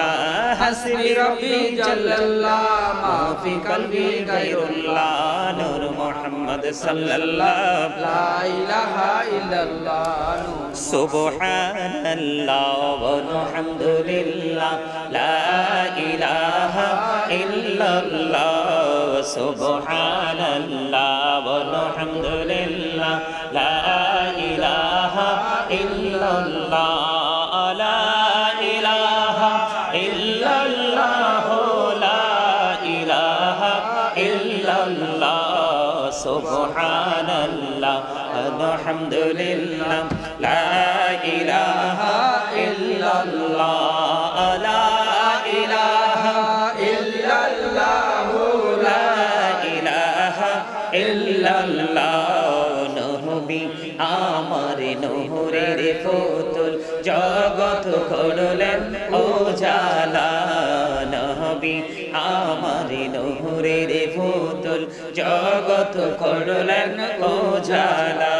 الله حسبي ربي جل الله ما في قلبي غير الله نور محمد صلى الله لا إله إلا الله سبحان الله والحمد لله لا إله إلا الله سبحان الله والحمد لله لا إله إلا الله আলহামদুলিল্লাহ, লা ইলাহা ইল্লাল্লাহ, লা ইলাহা ইল্লাল্লাহ, লা ইলাহা ইল্লাল্লাহ, নবী আমার নহরের পুতুল জগত করলেন ও জালা নবী আমার নহরের পুতুল জগত করলেন ও জালা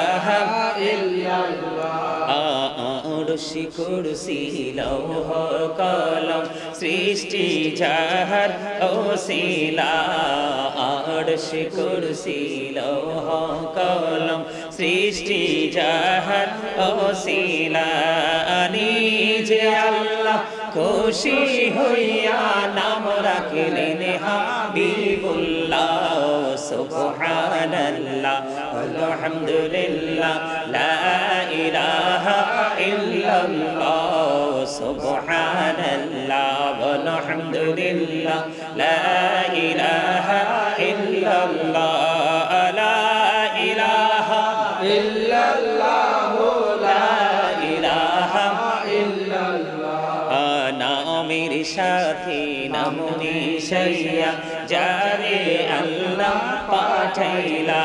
আরশি কুরসি লৌহ কলম সৃষ্টি যাহার ওসিলা আরশি কুরসি লৌহ কলম সৃষ্টি যাহার ওসিলা নিজে আল্লাহ খুশি হইয়া নাম রাখলেন হাবিবুল্লাহ, সুবহানাল্লাহ। আলহামদুলিল্লাহ লা ইলাহা ইল্লাল্লাহ সুবহানাল্লাহ আলহামদুলিল্লাহ লা ইলাহা ইল্লাল্লাহ লা ইলাহা إلا الله লা ইলাহা إلا الله নামের সাথে নামনি সাইয়া যারে আল্লাহ পাঠাইলা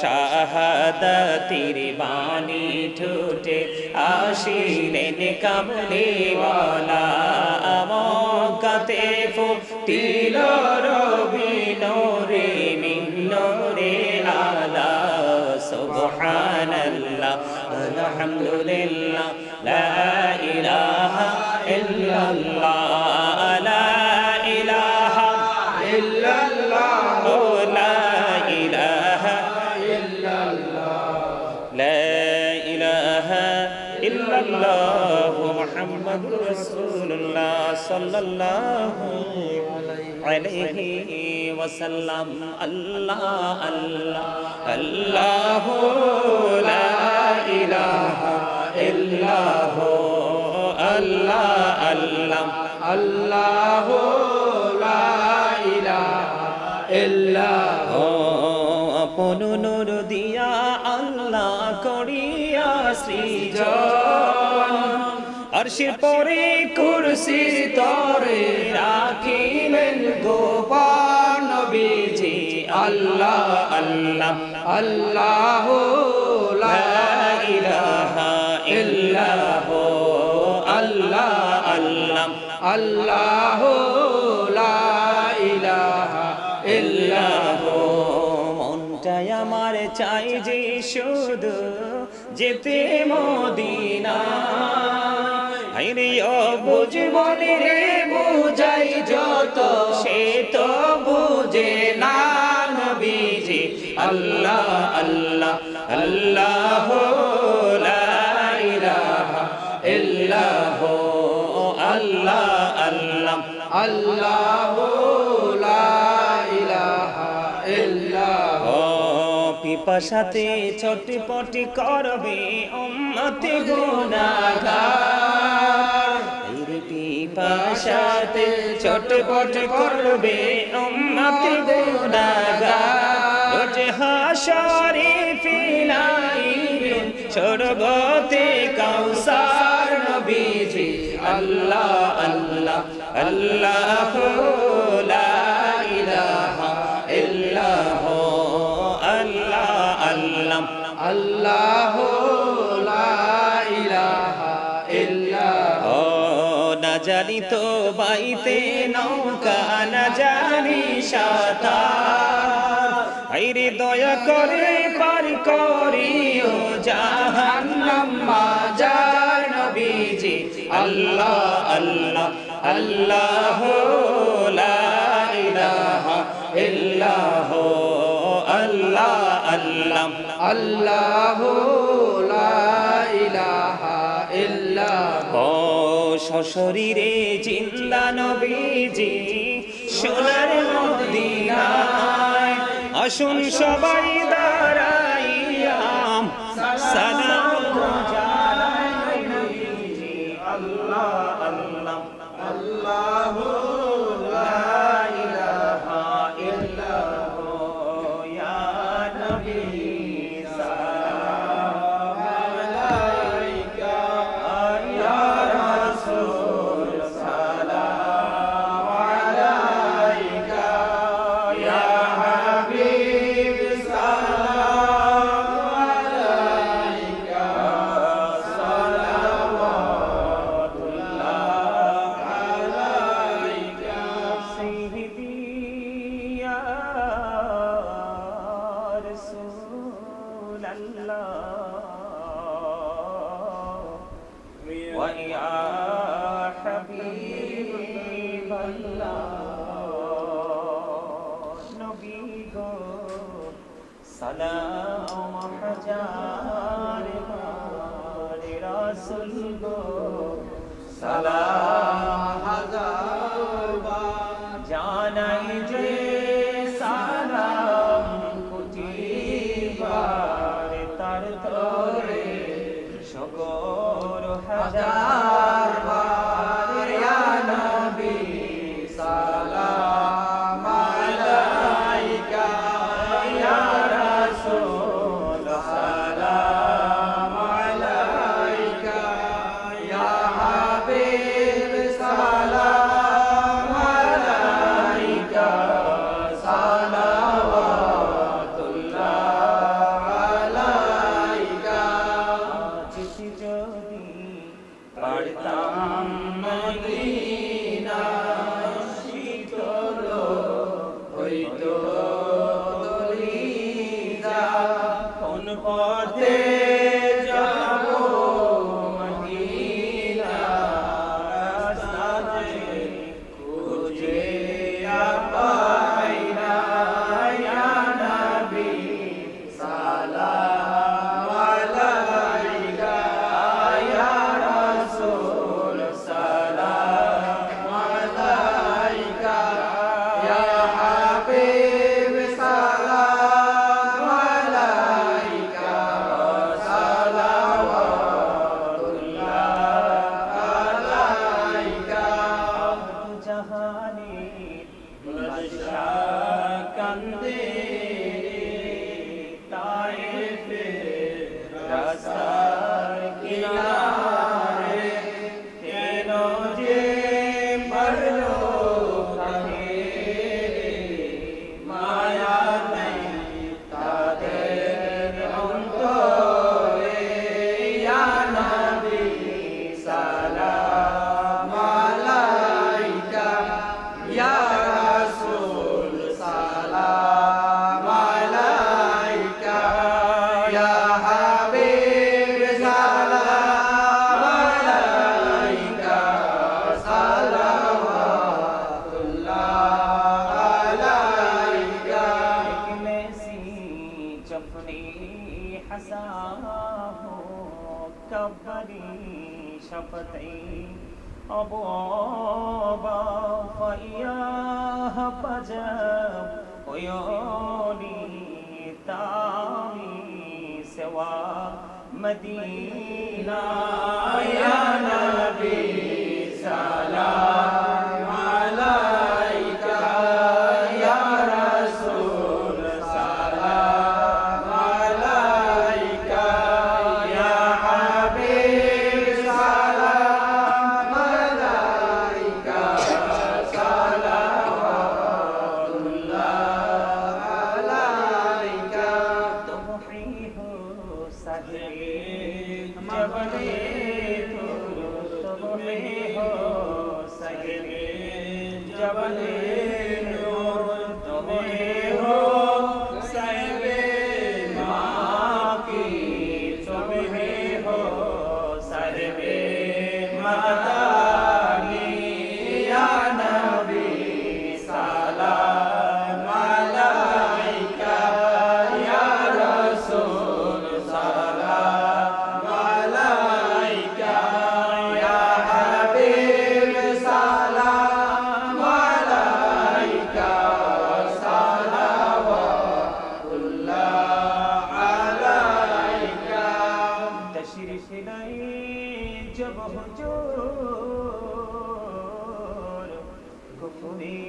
শাহাদাতির বাণী ঠোঁটে আসিলেন কামলিওয়ালা আমকাতে ফুটিল রবি নোরে মিন্নরে আলা সুবহানাল্লাহ আলহামদুলিল্লাহ লা ইলাহা ইল্লাল্লাহ محمد رسول الله صلى الله عليه وسلم الله الله الله لا إله إلا هو الله الله الله لا إله إلا هو আপন নূর দিয়া আল্লাহ করিয়া সৃজন আরশির পরে কুরসি তরে রাখিলেন গোপাল নবীজি। আল্লাহ আল্লাহ আল্লাহ আল্লাহ আল্লাহ আল্লাহ মনটাই আমার চাই যে শুধু যেতে মদিনা হাইরে অবুঝ রে বুঝাই যত। সে তো বুঝে না নবীজি। আল্লাহ আল্লাহ আল্লাহ আল্লাহ আল্লাহ আল্লাহ পিপাসাতে ছটপটি করবে উম্মতি গুনাহগার রে পিপাসাতে ছটপট করবে উম্মতি গুনাহগার রোজ হাশরে ফিনাইবেন সরবতে কাউসার নবীজি আল্লাহ আল্লাহ আল্লাহ লা ও জানি তো বাইতে নৌকা, না জানি সাঁতার। হাইরে দয়া করে পার করিও, জাহান্নাম মাজার নবীজি। আল্লাহ আল্লাহ আল্লাহ লা ইলাহা ইল্লাহ। আল্লাহ আল্লাহ আল্লাহ। শরীরে চিন্তা নবীজি সোনার মদিনায়। আসুন সবাই দাঁড়াইয়া। সালাম সালাম হাজার বার। রাসূল গো সালাম হাজার বার। জানাই যে Medina, ya Nabi Salam.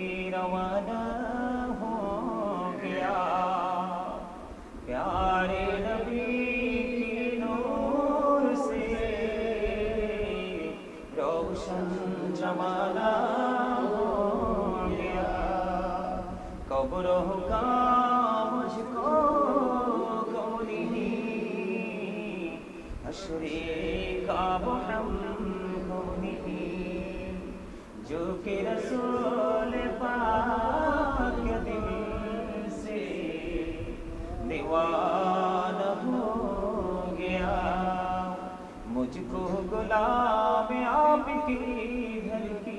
فقير ولا ہوں پیار پیارے نبی کی نور سے روشن جمالا ہو گیا قبر ہوگا مجھ کو گولی حشری کا दीवाना हो गया। मुझको गुलाम आपकी की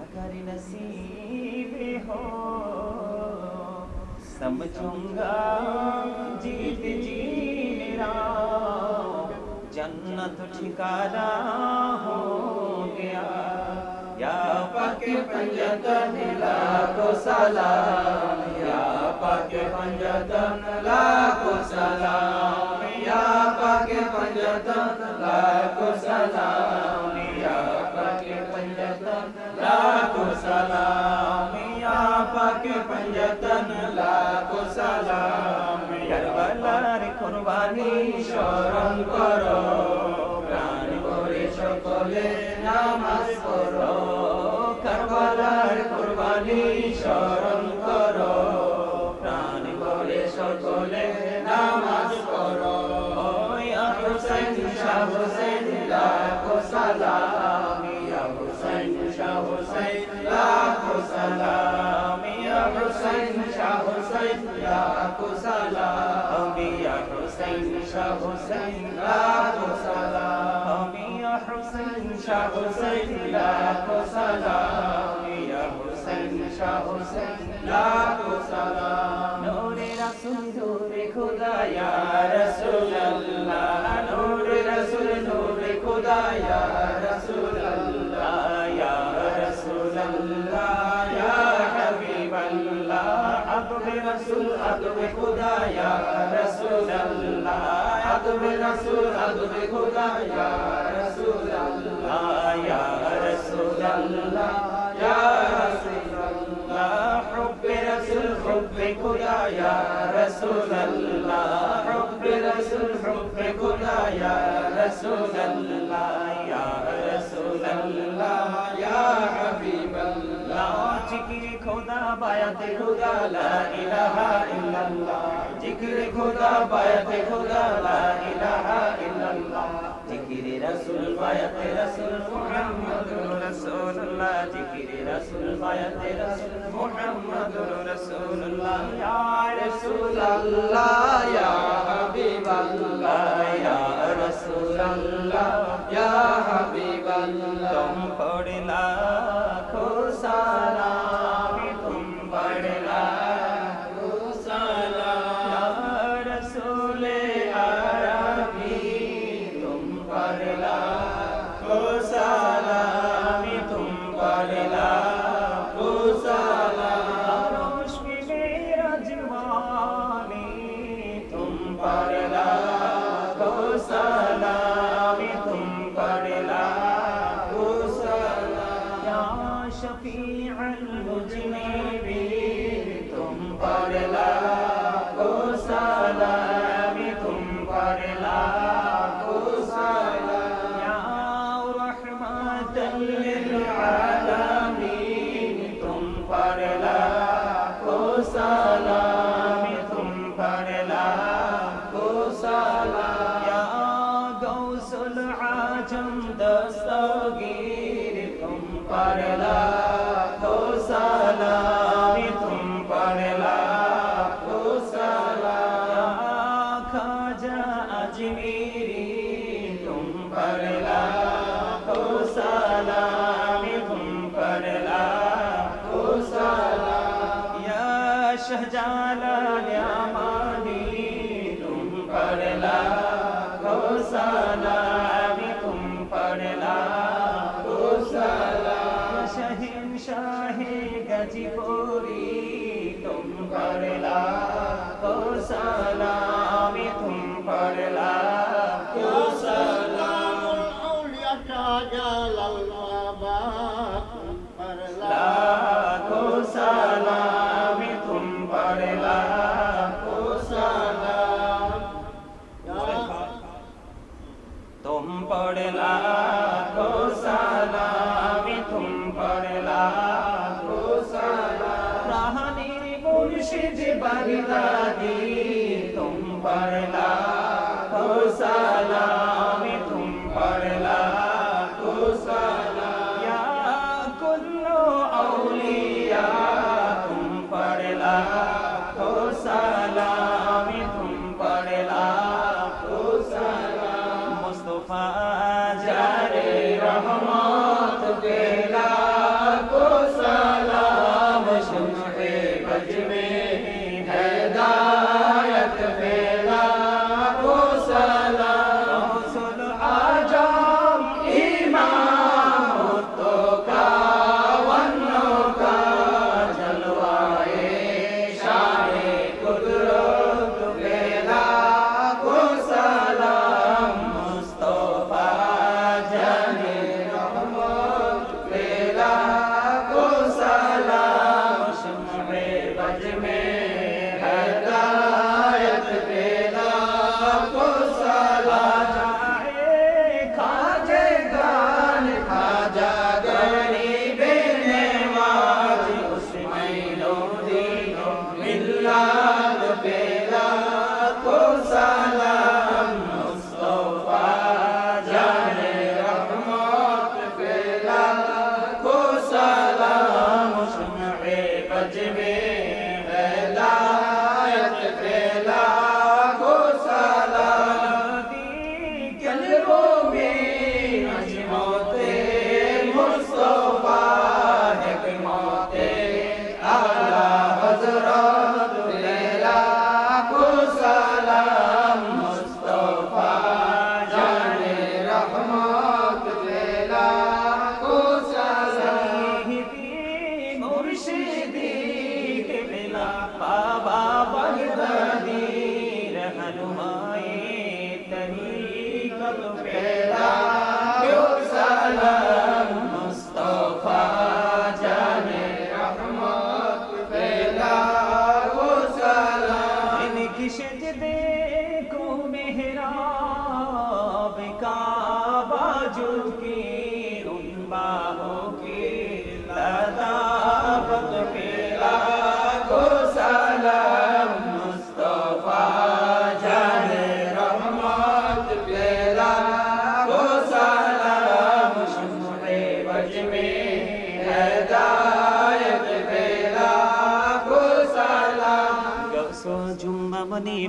अगर नसीब हो, समझूँगा जीत जी मेरा। जन्नत ठिकाना हो गया। या पके पंजतन लाखो सलाम পাকে পঞ্জতন লাখো সালাম ইয়া পাকে পঞ্জতন লাখো সালাম ইয়া পাকে পঞ্জতন লাখো সালাম ইয়া পাকে পঞ্জতন লাখো সালাম কারবালার কুরবানি স্মরণ করো নামাজ করো কারবালার কুরবানি স্মরণ লাখো সালাম ইয়া হুসাইন শাহ হুসাইন লাখো সালাম ইয়া হুসাইন শাহ হুসাইন লাখো সালাম ইয়া হুসাইন শাহ হুসাইন লাখো সালাম নূরে রাসূল নূরে খোদা ইয়া রাসূলুল্লাহ खुदा या रसूल अल्लाह अदब रसूल अदब खुदा या रसूल अल्लाह या रसूल अल्लाह या रसूल अल्लाह हुब रसूल हुब खुदा या रसूल अल्लाह हुब रसूल हुब खुदा या रसूल अल्लाह খোদা বায়াতে খোদা লা ইলাহা ইল্লাল্লাহ। জিকিরে খোদা বায়াতে খোদা লা 나라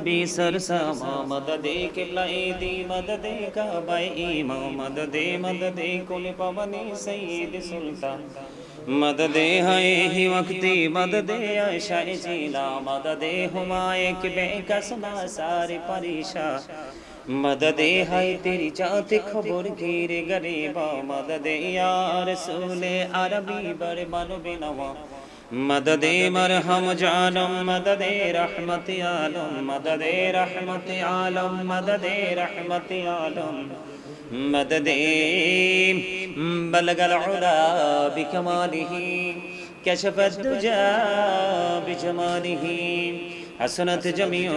भी सरसमा मददे किलाई दी मददे का बाई। कुल पवनी सईद सुल्तान। ही वक्ती आशा जीला मददे हुमाए कि बेकसना सारे परेशान मद दे हाय तेरी जात खबर गिर गरीबा। मददे यार सुने अरबी बड़े मनु बिनवा। مدد مرحم جالم مدد رحمت عالم مدد رحمت عالم مدد رحمت عالم مدد بلغ العلا بكماله كشف الدجا بجماله حسنت جميع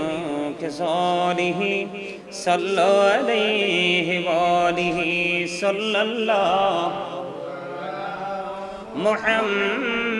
كساله صلى عليه وآله صلى الله محمد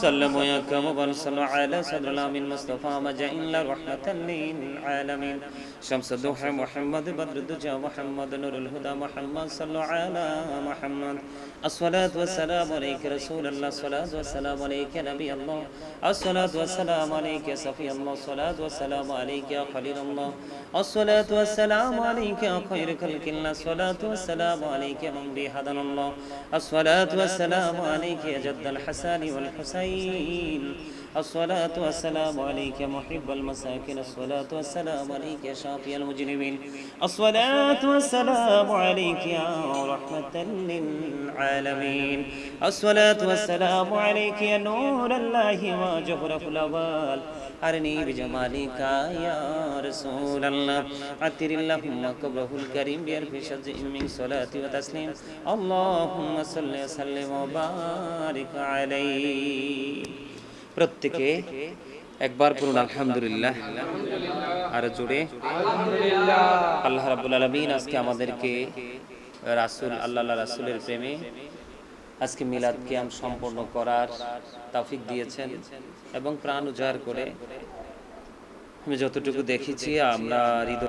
سلم ويكرم وصلوا على صدر الأمين مصطفى مجعل رحمة للعالمين. شمس الضحى محمد بدر الدجى محمد نور الهدى محمد صلوا على محمد. الصلاة والسلام عليك رسول الله الصلاة والسلام عليك نبي الله. الصلاة والسلام عليك يا صفي الله الصلاة والسلام عليك يا خليل الله. الصلاة والسلام عليك يا خير خلق الله الصلاة والسلام عليك يا من به هدنا الله. الصلاة والسلام عليك يا جد الحسن والحسين. المرسلين الصلاة والسلام عليك محب المساكين. الصلاة والسلام عليك يا شافي المجرمين. الصلاة والسلام عليك يا رحمة للعالمين. الصلاة والسلام عليك يا نور الله وجهرة الأوال أرني بجمالك يا رسول الله. عتر اللهم قبره الكريم بألف شجع من صلاة وتسليم. اللهم صل وسلم وبارك عليه. প্রত্যেকে একবার পড়ুন আলহামদুলিল্লাহ। আর জুড়ে আল্লাহ রাব্বুল আলামিন আজকে আমাদেরকে রাসুল আল্লাহ রাসূলের প্রেমে আজকে মিলাদ কিয়াম সম্পন্ন করার তাফিক দিয়েছেন এবং প্রাণ উজাড় করে আমি যতটুকু দেখেছি, আমরা হৃদয়